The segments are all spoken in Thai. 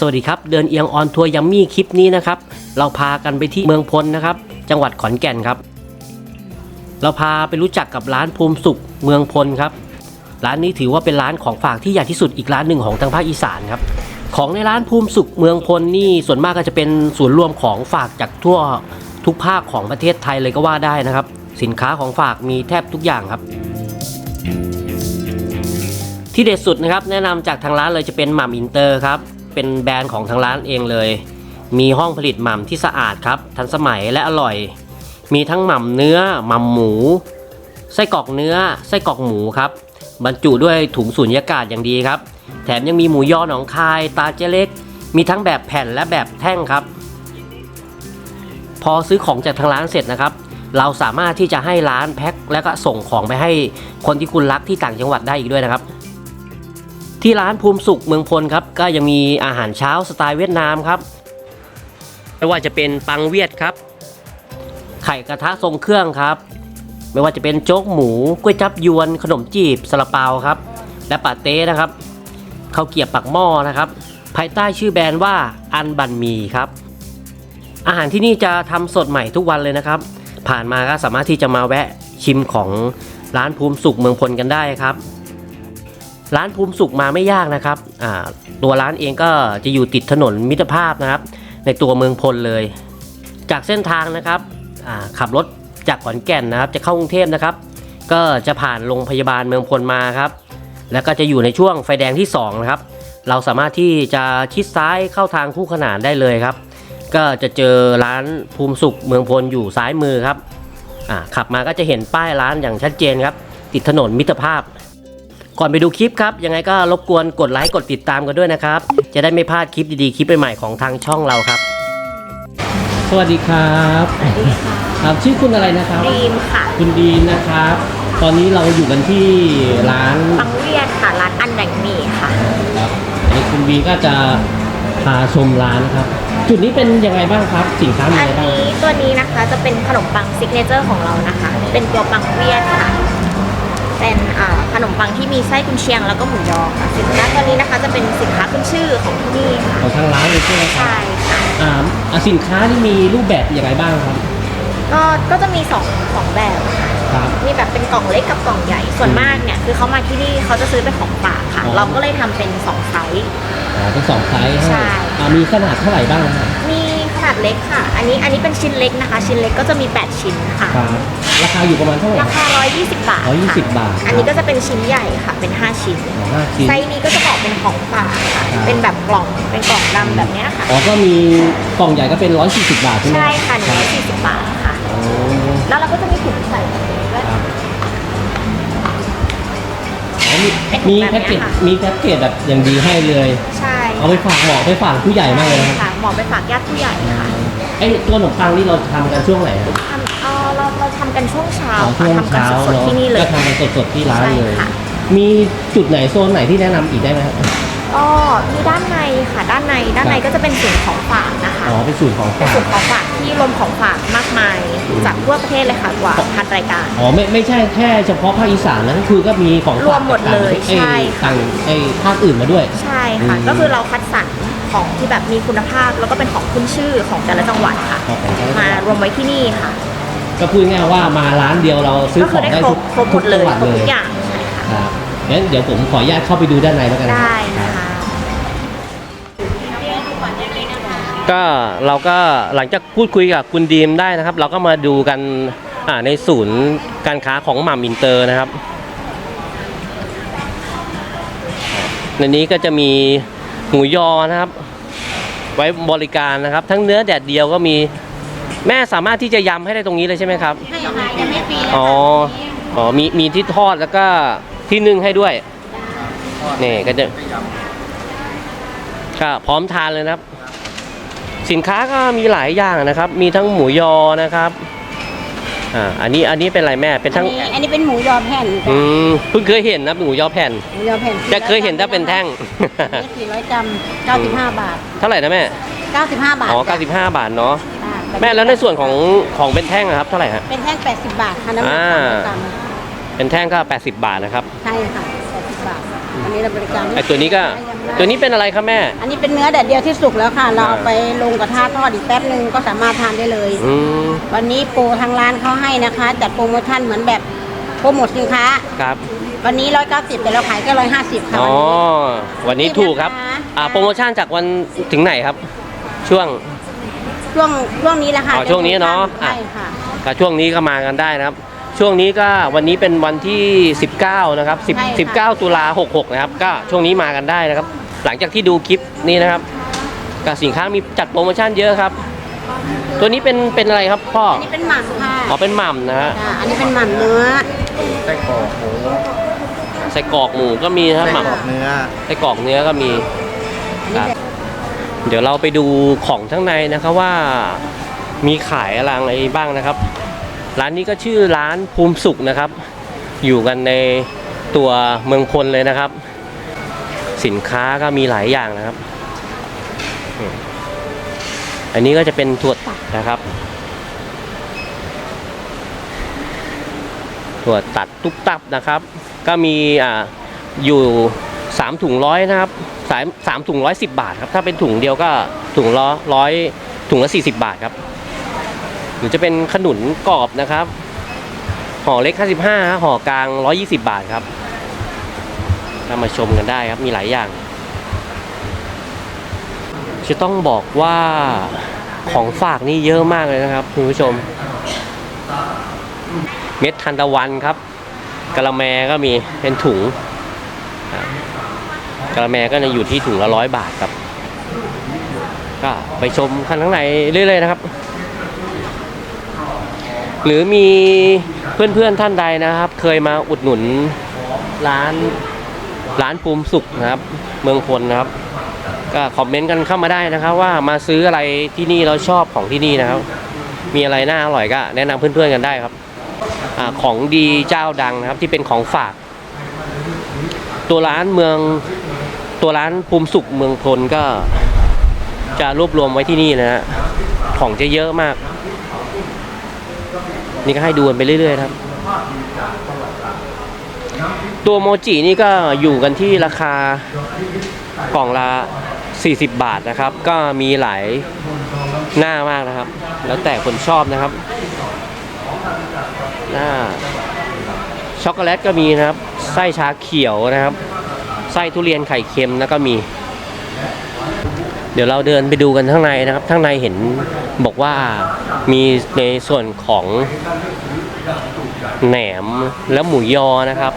สวัสดีครับ เดินเอียงออนทัวร์ยัมมี่คลิปนี้นะครับ เราพากันไปที่เมืองพลนะครับ จังหวัดขอนแก่นครับ เราพาไปรู้จักกับร้านภูมิสุขเมืองพลครับ ร้านนี้ถือว่าเป็นร้านของฝากที่ใหญ่ที่สุดอีกร้านหนึ่งของทางภาคอีสานครับ ของในร้านภูมิสุขเมืองพลนี่ส่วนมากก็จะเป็นศูนรวมของฝากจากทั่วทุกภาคของประเทศไทยเลยก็ว่าได้นะครับ สินค้าของฝากมีแทบทุกอย่างครับที่เด็ดสุดนะครับแนะนำจากทางร้านเลยจะเป็นหม่ำอินเตอร์ครับ เป็นแบรนด์ของทางร้านเองเลย มีห้องผลิตหม่ำที่สะอาดครับ ทันสมัยและอร่อย มีทั้งหม่ำเนื้อหม่ำหมู ไส้กรอกเนื้อ ไส้กรอกหมูครับ บรรจุด้วยถุงสูญญากาศอย่างดีครับ แถมยังมีหมูยอหนองคาย ตาเจเล็ก มีทั้งแบบแผ่นและแบบแท่งครับ พอซื้อของจากทางร้านเสร็จนะครับ เราสามารถที่จะให้ร้านแพ็คแล้วก็ส่งของไปให้คนที่คุณรักที่ต่างจังหวัดได้อีกด้วยนะครับ ที่ร้านภูมิสุขเมืองพลครับ ก็ยังมีอาหารเช้าสไตล์เวียดนามครับไม่ว่าจะเป็นปังเวียดครับ ไข่กระทะทรงเครื่องครับ ไม่ว่าจะเป็นโจ๊กหมูก๋วยจับยวน ขนมจีบซาลาเปาครับ และปาเต้นะครับข้าวเกรียบปักหม้อนะครับ ภายใต้ชื่อแบรนด์ว่าอันบันมีครับ อาหารที่นี่จะทำสดใหม่ทุกวันเลยนะครับ ผ่านมาก็สามารถที่จะมาแวะชิมของร้านภูมิสุขเมืองพลกันได้ครับ ร้านภูมิสุขมาไม่ยากนะครับตัวร้านเองก็จะอยู่ติดถนนมิตรภาพนะครับ ในตัวเมืองพลเลย จากเส้นทางนะครับขับรถจากขอนแก่นนะครับ จะเข้ากรุงเทพนะครับ ก็จะผ่านโรงพยาบาลเมืองพลมาครับ แล้วก็จะอยู่ในช่วงไฟแดงที่สองนะครับเราสามารถที่จะชิดซ้ายเข้าทางคู่ขนานได้เลยครับ ก็จะเจอร้านภูมิสุขเมืองพลอยู่ซ้ายมือครับขับมาก็จะเห็นป้ายร้านอย่างชัดเจนครับ ติดถนนมิตรภาพ ก่อนไปดูคลิปครับ ยังไงก็รบกวนกดไลค์กดติดตามกันด้วยนะครับ จะได้ไม่พลาดคลิปดีๆ คลิปใหม่ๆของทางช่องเราครับ สวัสดีครับครับชื่อคุณอะไรนะครับดีมค่ะคุณดีนนะครับ ตอนนี้เราอยู่กันที่ร้านปังเวียดค่ะร้านอันแดงหมี่ค่ะครับอันนี้คุณบีก็จะพาชมร้านนะครับ จุดนี้เป็นยังไงบ้างครับสินค้ามีอัอะนไรบ้างนี้ตัวนี้นะคะจะเป็นขนมปังซิกเนเจอร์ของเรานะคะ เป็นตัวปังเวียดค่ะเป็นอ่าข นมปังที่มีไส้กุนเชียงแล้วก็หมูยอค่ะสินค้าตัวนี้นะคะจะเป็นสินค้าขึ้นชื่อของที่นี่ค่ะของทางร้านเลยใช่ไหมครับใช่ค่ะอ่าอ่าสินค้าที่มีรูปแบบอย่างไรบ้างครับ ก็ก็จะมีสองสองแบบค่ะครับ มีแบบเป็นกล่องเล็กกับกล่องใหญ่ส่วนมากเนี่ยคือเขามาที่นี่เขาจะซื้อเป็นของฝากค่ะ อ๋อ เราก็เลยทำเป็นสองไซส์ อ๋อเป็นสองไซส์ใช่ อ่ามีขนาดเท่าไหร่บ้างนะครับมีข นาดเล็กค่ะ อันนี้อันนี้เป็นชิ้นเล็กนะคะ ชิ้นเล็กก็จะมี 8 ชิ้นค่ะ ครับราคาอยู่ประมาณเท่าไหร่ราคา 120 บาทร้อยยี่สิบบาทอันนี้ก็จะเป็นชิ้นใหญ่ค่ะ เป็น 5 ชิ้น อ๋อห้าชิ้น ไซส์นี้ก็จะบอกเป็นของฝากค่ะ ครับ เป็นแบบกล่อง เป็นกล่องดำแบบเนี้ยค่ะ อ๋อก็มีกล่องใหญ่ก็เป็นร้อยสี่สิบบาทใช่ไหมใช่ค่ะรับ140บาทค่ะโอ้แล้วเราก็จะมีถุงใส่แบบนี้ด้วย ครับอ๋อมีเป็นมีแบบแพ็กเกจเนี้ยค่ะมีแพ็กเกจแบบอย่างดีให้เลย ใช่ เอาไปฝากหมอไปฝากผู้ใหญ่มากเลยนะครับค่ะเหมาะไปฝากญาติผู้ใหญ่ค่ะไอ้ตัวขนมปังนี่เราทำกันช่วงไหนครับ ทำเอ่อเราเราทำกันช่วงเช้าอ๋อค่ะช่วงทำกันเช้าสดเนาะๆที่นี่เลยก็ทำกันสดๆที่ร้านใช่เลยค่ะ มีจุดไหนโซนไหนที่แนะนำอีกได้ไหมครับ ก็มีด้านในค่ะด้านในด้านในก็จะเป็นศูนย์ของฝากนะคะอ๋อเป็นสูตรของเป็นฝากสูตรของฝากที่รวมของฝากมากมายจากทั่วประเทศเลยค่ะกว่าพันรายการอ๋อไม่ไม่ใช่แค่เฉพาะภาคอีสานนะคือก็มีของฝากรวมหมดเลยจากต่างประทศใช่ค่ะต่างไอ้ภาคอื่นมาด้วย ใช่ค่ะอืมก็คือเราคัดสรรของที่แบบมีคุณภาพแล้วก็เป็นของขึ้นชื่อของแต่ละจังหวัดค่ะของแต่ละจังหวัดมารวมไว้ที่นี่ค่ะ ก็พูดง่ายๆว่ามาร้านเดียวเราซื้อก็ขคือองได้ได้ครทุบกครบหมดเลยทุกครจังหวัดบเลทุยกอย่างใช่ค่ะครับงั้นเดี๋ยวผมขออนุญาตเข้าไปดูด้านในแล้วกันนะได้ ก็เราก็หลังจากพูดคุยกับคุณดีมได้นะครับ เราก็มาดูกันอ่าในศูนย์การค้าของหม่ำอินเตอร์นะครับ ในนี้ก็จะมีหมูยอนะครับ ไว้บริการนะครับ ทั้งเนื้อแดดเดียวก็มีแม่สามารถที่จะยำให้ได้ตรงนี้เลยใช่ไหมครับให้ค่ะยังไม่ฟรีอ๋ออ๋อมีมีที่ทอดแล้วก็ที่นึ่งให้ด้วยนี่ก็จะก็พร้อมทานเลยนะครับ สินค้าก็มีหลายอย่างนะครับ มีทั้งหมูยอนะครับอ่าอันนี้อันนี้เป็นอะไรแม่เป็นอัทั้นงนี้อันนี้เป็นหมูยอแผ่นอืจ้ะมเพิ่งเคยเห็นนะหมูยอแผ่นหมูยอแผ่นจะเคยเห็นถ้าเป็นแท่งสี่ร้อยกรัมเก้าสิบห้าบาท เท่าไหร่นะแม่เก้าสิบห้าบาทอ๋อจ้ะ95บาทเนาะอ่าแม่แล้วในส่วนของของเป็นแท่งอะครับเท่าไหร่ฮะเป็นแท่งแปดสิบบาทค่ะน้ำหนักอ่าสามร้อยกรัมเป็นแท่งก็ 80 บาทนะครับ ใช่ค่ะแปดสิบบาท อันนี้เราบริการไอ้ตัวนี้ก็ยังไม่ตัวนี้เป็นอะไรครับแม่ อันนี้เป็นเนื้อแดดเดียวที่สุกแล้วค่ะ เราเอาไปลงกระทะทอดอีกแป๊บนึงก็สามารถทานได้เลย อืมวันนี้โปรทางร้านเขาให้นะคะจัดโปรโมชั่นเหมือนแบบโปรโมทสินค้า ครับ วันนี้ 190แต่เราขายแค่150ค่ะอ๋อ วันนี้วันนี้ถูกครับนะคะอ่า โปรโมชั่นจากวันถึงไหนครับ ช่วง ช่วงช่วงนี้แหละค่ะอ๋อช่วงนี้เนอะใช่ค่ะ ก็ช่วงนี้ก็มากันได้นะครับ ช่วงนี้ก็วันนี้เป็นวันที่ 19 นะครับใช่ค่ะ10 19 ตุลา66 นะครับ ก็ช่วงนี้มากันได้นะครับ หลังจากที่ดูคลิปนี้นะครับก็สินค้ามีจัดโปรโมชั่นเยอะครับ ตัวนี้เป็นเป็นอะไรครับพ่ออันนี้เป็นหม่ำค่ะอ๋อเป็นหม่ำนะฮะจ้ะอันนี้เป็นหม่ำเนื้อ ไส้กรอกหมูใส่กรอกหมูก็มีนะครับไส้หม่กรอกเนื้อำใส่กรอกเนื้อก็มีครับเดี๋ยวเราไปดูของข้างในนะครับว่ามีขายอะไรบ้างนะครับ ร้านนี้ก็ชื่อร้านภูมิสุขนะครับ อยู่กันในตัวเมืองพลเลยนะครับ สินค้าก็มีหลายอย่างนะครับ อันนี้ก็จะเป็นถั่วตัดนะครับถั่วตัดตุ๊บตับนะครับ ก็มีอ่าอยู่สามถุงร้อยนะครับสามสามถุงร้อยสิบบาทครับ ถ้าเป็นถุงเดียวก็ถุงละร้อยถุงละสี่สิบบาทครับ หรือจะเป็นขนุนกรอบนะครับห่อเล็ก 55ห่อกลาง 120 บาทครับก็มาชมกันได้ครับมีหลายอย่าง จะต้องบอกว่าของฝากนี่เยอะมากเลยนะครับคุณผู้ชม เม็ดทันตะวันครับกะละแมก็มีเป็นถุงกะละแมก็จะอยู่ที่ถุงละร้อยบาทครับ ก็ไปชมกันข้างในเรื่อยๆนะครับ หรือมีเพื่อนๆท่านใดนะครับ เคยมาอุดหนุนร้านร้านภูมิสุขนะครับ เมืองพลนะครับ ก็คอมเมนต์กันเข้ามาได้นะครับ ว่ามาซื้ออะไรที่นี่เราชอบของที่นี่นะครับ มีอะไรน่าอร่อยก็ แนะนำเพื่อนๆกันได้ครับอของดีเจ้าดังนะครับ ที่เป็นของฝาก ตัวร้านเมืองตัวร้านภูมิสุขเมืองพลก็จะรวบรวมไว้ที่นี่นะฮะของจะเยอะมาก นี่ก็ให้ดูกันไปเรื่อยๆนะครับ ตัวโมจินี่ก็อยู่กันที่ราคากล่องละ 40 บาทนะครับ ก็มีหลายหน้ามากนะครับ แล้วแต่คนชอบนะครับ หน้าช็อกโกแลตก็มีนะครับ ไส้ชาเขียวนะครับ ไส้ทุเรียนไข่เค็มแล้วก็มี ดี๋ยวเราเดินไปดูกันข้างในนะครับข้างในเห็นบอกว่ามีในส่วนของแหนมและหมูยอนะครับ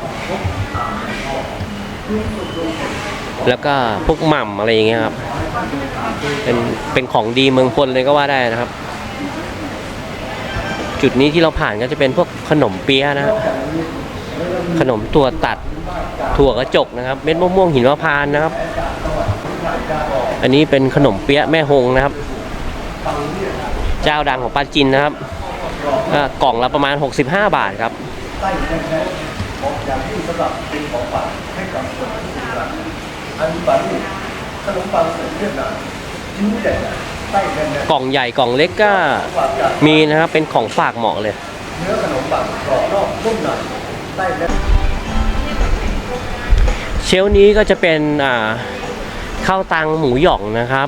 แล้วก็พวกหม่ำอะไรอย่างเงี้ยครับ เป็นเป็นของดีเมืองพลเลยก็ว่าได้นะครับ จุดนี้ที่เราผ่านก็จะเป็นพวกขนมเปี๊ยะนะขนมตัวตัดถั่วกระจกนะครับ เม็ดมะม่วงหินมะพร้านนะครับ อันนี้เป็นขนมเปี๊ยะแม่ฮงนะครับ เจ้าดังของปาจินนะครับกล่องละประมาณ 65 บาทครับกล่องใหญ่กล่องเล็กก็มีนะครับเป็นของฝากเหมาะเลยเชลนี้ก็จะเป็นอ่า ข้าวตังหมูหย่องนะครับ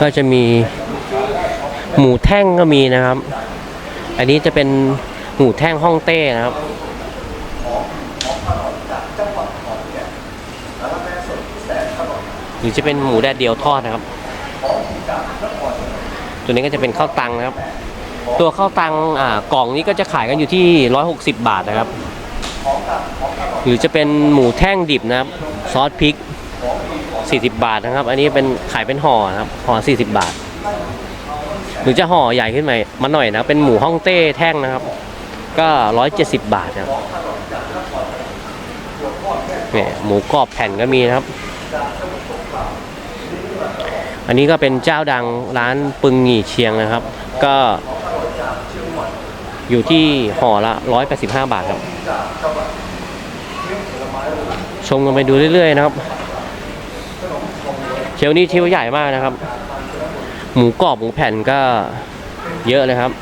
ก็จะมีหมูแท่งก็มีนะครับ อันนี้จะเป็นหมูแท่งฮ่องเต้นะครับหรือจะเป็นหมูแดดเดียวทอดนะครับ ตัวนี้ก็จะเป็นข้าวตังนะครับ ตัวข้าวตังอ่ากล่องนี้ก็จะขายกันอยู่ที่ 160 บาทนะครับ หรือจะเป็นหมูแท่งดิบนะครับซอสพริก 40 บาทนะครับ อันนี้เป็นขายเป็นห่อนะครับห่อ40 บาท หรือจะห่อใหญ่ขึ้นมามาหน่อยนะเป็นหมูฮ่องเต้แท่งนะครับ ก็ 170 บาทนะครับเนี่ยหมูกรอบแผ่นก็มีนะครับ อันนี้ก็เป็นเจ้าดังร้านปึงหงี่เชียงนะครับ ก็ อยู่ที่ห่อละ 185 บาทครับ ชมกันไปดูเรื่อยๆนะครับ เชลนี้เชลฟ์ใหญ่มากนะครับ หมูกรอบหมูแผ่นก็เยอะเลยครับ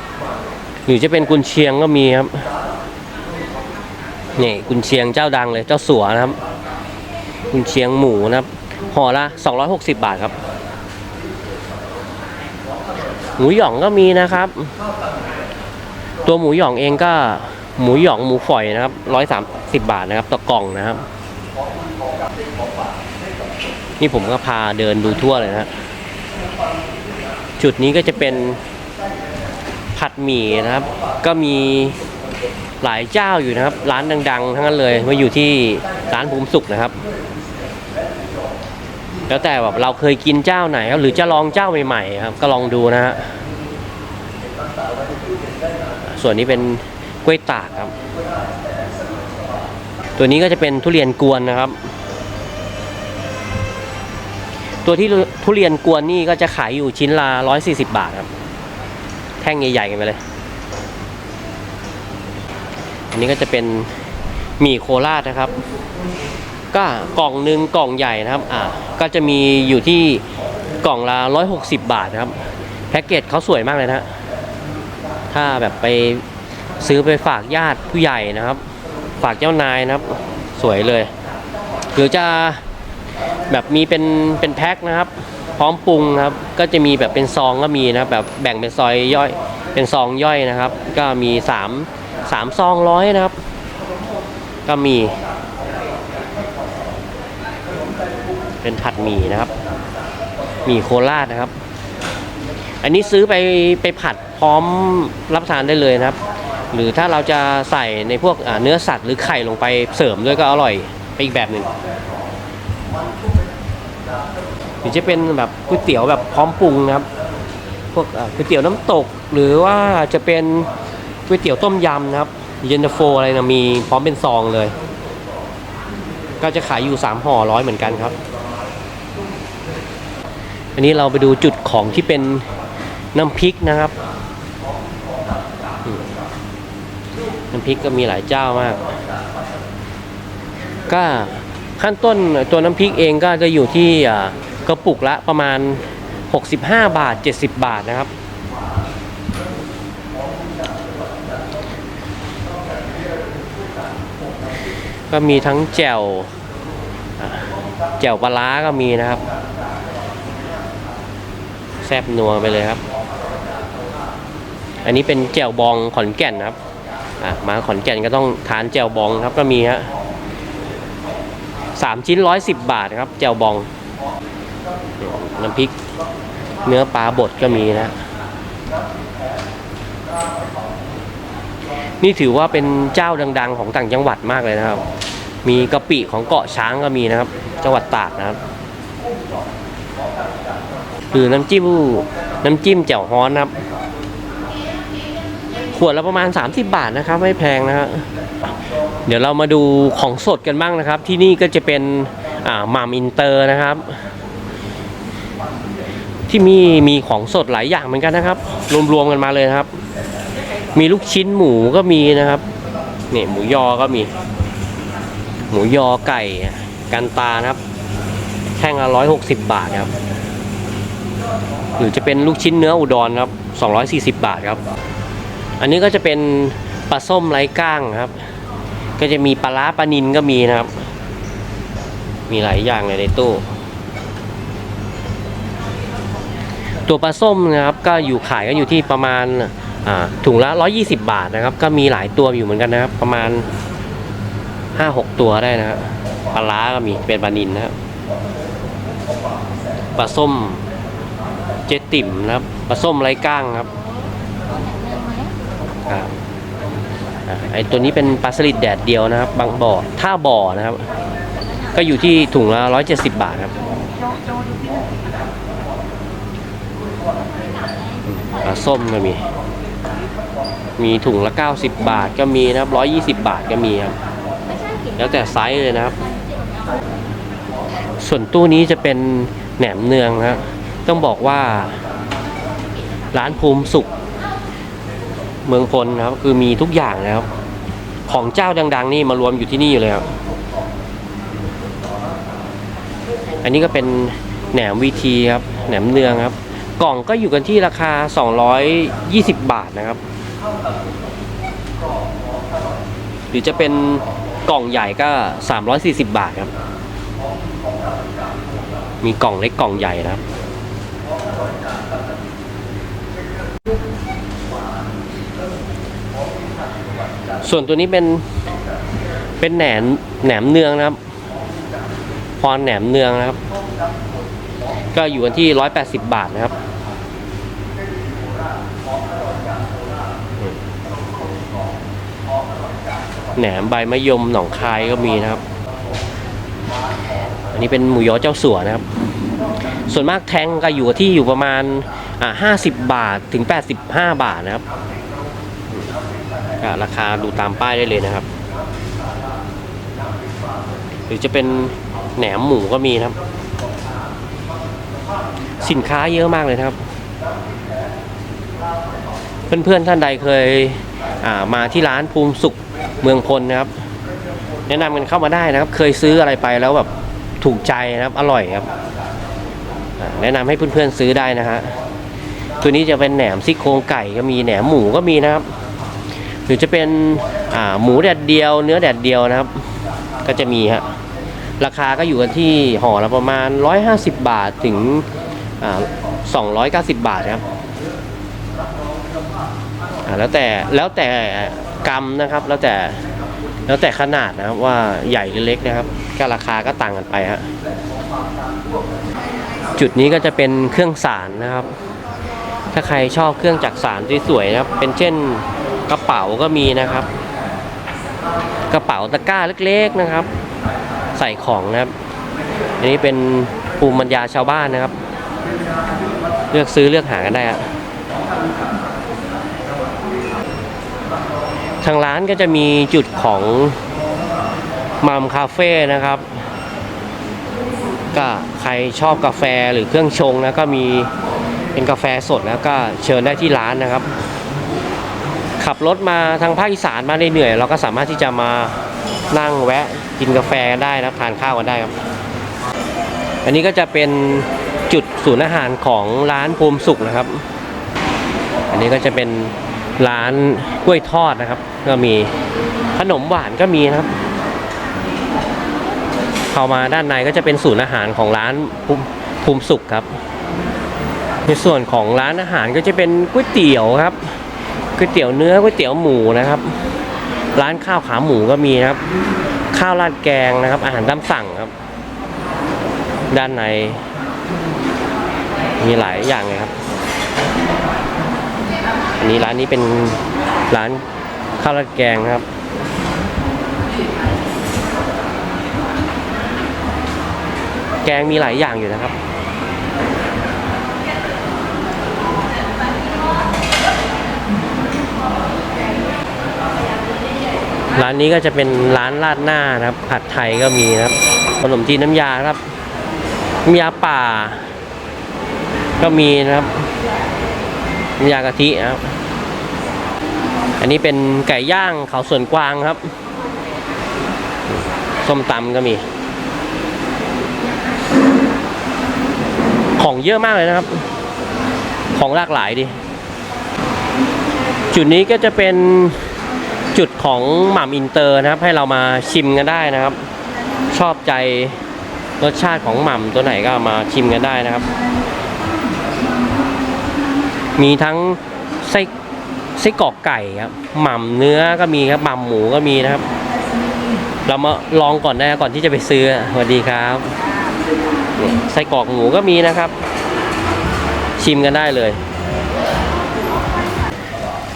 หหรือจะเป็นกุนเชียงก็มีครับนี่กุนเชียงเจ้าดังเลยเจ้าสัวนะครับ กุนเชียงหมูนะครับห่อละ 260 บาทครับ หมูหยองก็มีนะครับ ตัวหมูหยองเองก็หมูหยองหมูฝอยนะครับร้อยสามสิบบาทนะครับต่อกล่องนะครับ นี่ผมก็พาเดินดูทั่วเลยนะฮะจุดนี้ก็จะเป็นผัดหมี่นะครับ ก็มีหลายเจ้าอยู่นะครับ ร้านดัง ๆ ทั้งนั้นเลยมาอยู่ที่ร้านภูมิสุขนะครับ แล้วแต่แบบเราเคยกินเจ้าไหนครับหรือจะลองเจ้าใหม่ๆครับ ก็ลองดูนะฮะ ส่วนนี้เป็นกล้วยตากครับ ตัวนี้ก็จะเป็นทุเรียนกวนนะครับ ตัวที่ทุเรียนกวนนี่ก็จะขายอยู่ชิ้นละ140 บาทครับ แท่งใหญ่ๆกันไปเลย อันนี้ก็จะเป็นหมี่โคราชนะครับ ก็กล่องหนึ่งกล่องใหญ่นะครับ อ่า ก็จะมีอยู่ที่กล่องละ160 บาทนะครับ แพ็กเกจเขาสวยมากเลยนะฮะ ถ้าแบบไปซื้อไปฝากญาติผู้ใหญ่นะครับ ฝากเจ้านายนะครับ สวยเลย หรือจะแบบมีเป็นเป็นแพ็คนะครับ พร้อมปรุงนะครับ ก็จะมีแบบเป็นซองก็มีนะครับแบบแบ่งเป็นซอยย่อยเป็นซองย่อยนะครับ ก็มีสามสามซองร้อยนะครับ ก็มี เป็นผัดหมี่นะครับหมี่โคราชนะครับ อันนี้ซื้อไปไปผัด พร้อมรับประทานได้เลยนะครับ หรือถ้าเราจะใส่ในพวกเนื้อสัตว์หรือไข่ลงไปเสริมด้วยก็อร่อยไปอีกแบบหนึ่งหรือจะเป็นแบบก๋วยเตี๋ยวแบบพร้อมปรุงนะครับ พวกก๋วยเตี๋ยวน้ำตก หรือว่าจะเป็นก๋วยเตี๋ยวต้มยำนะครับเย็นตาโฟอะไรนะมีพร้อมเป็นซองเลย ก็จะขายอยู่ 3ห่อร้อยเหมือนกันครับ อันนี้เราไปดูจุดของที่เป็นน้ำพริกนะครับอืมน้ำพ ริกก็มีหลายเจ้ามาก ก็ขั้นต้นตัวน้ำพริกเองก็จะอยู่ที่กระปุกละประมาณ 65 บาท 70 บาทนะครับ ก็มีทั้งแจ่วแจ่วปลาร้าก็มีนะครับ แซบนัวไปเลยครับ อันนี้เป็นแจ่วบองขอนแก่นนะครับ มาขอนแก่นก็ต้องทานแจ่วบองครับก็มีฮะสามชิ้นร้อยสิบบาทครับแจ่วบอง น้ำพริกเนื้อปลาบดก็มีนะ นี่ถือว่าเป็นเจ้าดัง ๆ ของต่างจังหวัดมากเลยนะครับ มีกะปิของเกาะช้างก็มีนะครับ จังหวัดตากนะครับหรือน้ำจิ้มน้ำจิ้มแจ่วฮ้อนนะครับ ขวดละประมาณ 30 บาทนะครับ ไม่แพงนะฮะเดี๋ยวเรามาดูของสดกันบ้างนะครับ ที่นี่ก็จะเป็นอ่าหม่ามอินเตอร์นะครับ ที่มีมีของสดหลายอย่างเหมือนกันนะครับ รวมๆกันมาเลยนะครับ มีลูกชิ้นหมูก็มีนะครับนี่หมูยอก็มี หมูยอไก่กันตานะครับแท่งละร้อยหกสิบบาทครับ หรือจะเป็นลูกชิ้นเนื้ออุดรครับสองร้อยสี่สิบบาทครับ อันนี้ก็จะเป็นปลาส้มไร้ก้างครับ ก็จะมีปลาร้าปลานินก็มีนะครับ มีหลายอย่างเลยในตู้ ตัวปลาส้มนะครับ ก็อยู่ขายกันอยู่ที่ประมาณถุงละ 120 บาทนะครับ ก็มีหลายตัวอยู่เหมือนกันนะครับ ประมาณ 5-6 ตัวได้นะครับปลาร้าก็มีเป็นปลานินนะครับปลาส้มเจติ่มนะครับปลาส้มไร้ก้างครับ ครับอไอตัวนี้เป็นปลาสลิดแดดเดียวนะครับ บางบ่อท่าบ่อนะครับ ก็อยู่ที่ถุงละ170 บาทครับปลาส้มก็มี มีถุงละ 90 บาทก็มีนะครับ 120 บาทก็มีครับ แล้วแต่ไซส์เลยนะครับ ส่วนตู้นี้จะเป็นแหนมเนืองนะครับต้องบอกว่า ร้านภูมิสุข เมืองพลนะครับ คือมีทุกอย่างนะครับ ของเจ้าดัง ๆ นี่มารวมอยู่ที่นี่เลยครับ อันนี้ก็เป็นแหนมวีทีครับ แหนมเนืองครับ กล่องก็อยู่กันที่ราคา 220 บาทนะครับ หรือจะเป็นกล่องใหญ่ก็ 340 บาทครับ มีกล่องเล็กกล่องใหญ่นะครับ ส่วนตัวนี้เป็นเป็นแหนมแหนมเนืองนะครับ พรแหนมเนืองนะครับ ก็อยู่กันที่180บบาทนะครับแหนมใบมะยมหนองคายก็มีนะครับ อันนี้เป็นหมูยอเจ้าสัวนะครับ ส่วนมากแทงก็อยู่ที่อยู่ประมาณอ่าห้าสิบบาทถึงแปดสิบห้าบาทนะครับ ราคาดูตามป้ายได้เลยนะครับ หรือจะเป็นแหนมหมูก็มีนะครับ สินค้าเยอะมากเลยนะครับ เพื่อนๆท่านใดเคยามาที่ร้านภูมิสุขเมืองพลนะครับ แนะนำกันเข้ามาได้นะครับ เคยซื้ออะไรไปแล้วแบบถูกใจนะครับ อร่อยครับแนะนำให้เพื่อนๆซื้อได้นะฮะตัวนี้จะเป็นแหนมซี่โครงไก่ก็มีแหนมหมูก็มีนะครับ รือจะเป็นหมูแดดเดียว เนื้อแดดเดียวนะครับ ก็จะมีฮะราคาก็อยู่กันที่ห่อละประมาณ 150 บาทถึงอ่า290 บาทครับแล้วแต่แล้วแต่กรรมนะครับแล้วแต่แล้วแต่ขนาดนะครับว่าใหญ่หรือเล็กนะครับ ก็ราคาก็ต่างกันไปฮะจุดนี้ก็จะเป็นเครื่องสารนะครับ ถ้าใครชอบเครื่องจักสารสวยๆนะครับ เป็นเช่น กระเป๋าก็มีนะครับ กระเป๋าตะกร้าเล็กๆนะครับ ใส่ของนะครับ อันนี้เป็นภูมิปัญญาชาวบ้านนะครับ เลือกซื้อเลือกหากันได้ครับทางร้านก็จะมีจุดของมัมคาเฟ่นะครับก็ใครชอบกาแฟหรือเครื่องชงนะก็มีเป็นกาแฟสดแล้วก็เชิญได้ที่ร้านนะครับ ขับรถมาทางภาคอีสานมาเหนื่อยเราก็สามารถที่จะมานั่งแวะกินกาแฟได้นะทานข้าวกันได้ครับ อันนี้ก็จะเป็นจุดศูนย์อาหารของร้านภูมิสุขนะครับ อันนี้ก็จะเป็นร้านกล้วยทอดนะครับ ก็มีขนมหวานก็มีนะครับเข้ามาด้านในก็จะเป็นศูนย์อาหารของร้านภูมิภูมิสุขครับ ในส่วนของร้านอาหารก็จะเป็นก๋วยเตี๋ยวครับ ก๋วยเตี๋ยวเนื้อก๋วยเตี๋ยวหมูนะครับ ร้านข้าวขาหมูก็มีนะครับ ข้าวราดแกงนะครับ อาหารตามสั่งครับ ด้านใน มีหลายอย่างเลยครับอันนี้ร้านนี้เป็นร้านข้าวราดแกงครับแกงมีหลายอย่างอยู่นะครับ ร้านนี้ก็จะเป็นร้านราดหน้านะครับ ผัดไทยก็มีนะครับ ขนมจีนน้ำยาครับน้ำยาป่า ก็มีนะครับน้ำยากะทิครับ อันนี้เป็นไก่ย่างเขาสวนกวางครับ ส้มตำก็มี ของเยอะมากเลยนะครับ ของหลากหลายดีจุดนี้ก็จะเป็น ของหม่ำอินเตอร์นะครับ ให้เรามาชิมกันได้นะครับ ชอบใจรสชาติของหม่ำตัวไหนก็มาชิมกันได้นะครับ มีทั้งไส้ไส้กรอกไก่ครับหม่ำเนื้อก็มีครับหม่ำหมูก็มีนะครับ เรามาลองก่อนนะก่อนที่จะไปซื้อสวัสดีครับไส้กรอกหมูก็มีนะครับ ชิมกันได้เลย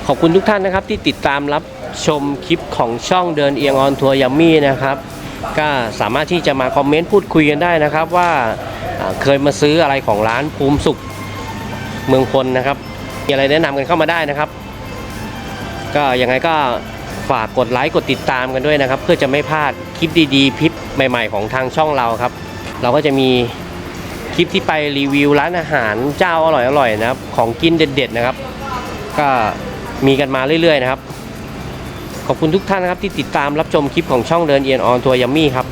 ขอบคุณทุกท่านนะครับที่ติดตามรับ ชมคลิปของช่องเดินเอียงออนทัวร์ยัมมี่นะครับ ก็สามารถที่จะมาคอมเมนต์พูดคุยกันได้นะครับ ว่าเคยมาซื้ออะไรของร้านภูมิสุขเมืองพลนะครับ มีอะไรแนะนำกันเข้ามาได้นะครับ ก็ยังไงก็ฝากกดไลค์กดติดตามกันด้วยนะครับ เพื่อจะไม่พลาดคลิปดีๆคลิปใหม่ ๆ ของทางช่องเราครับ เราก็จะมีคลิปที่ไปรีวิวร้านอาหารเจ้าอร่อยๆนะครับ ของกินเด็ด ๆ นะครับ ก็มีกันมาเรื่อย ๆ นะครับ ขอบคุณทุกท่านนะครับที่ติดตามรับชมคลิปของช่องเดินเอียนออนทัวร์ยัมมี่ครับ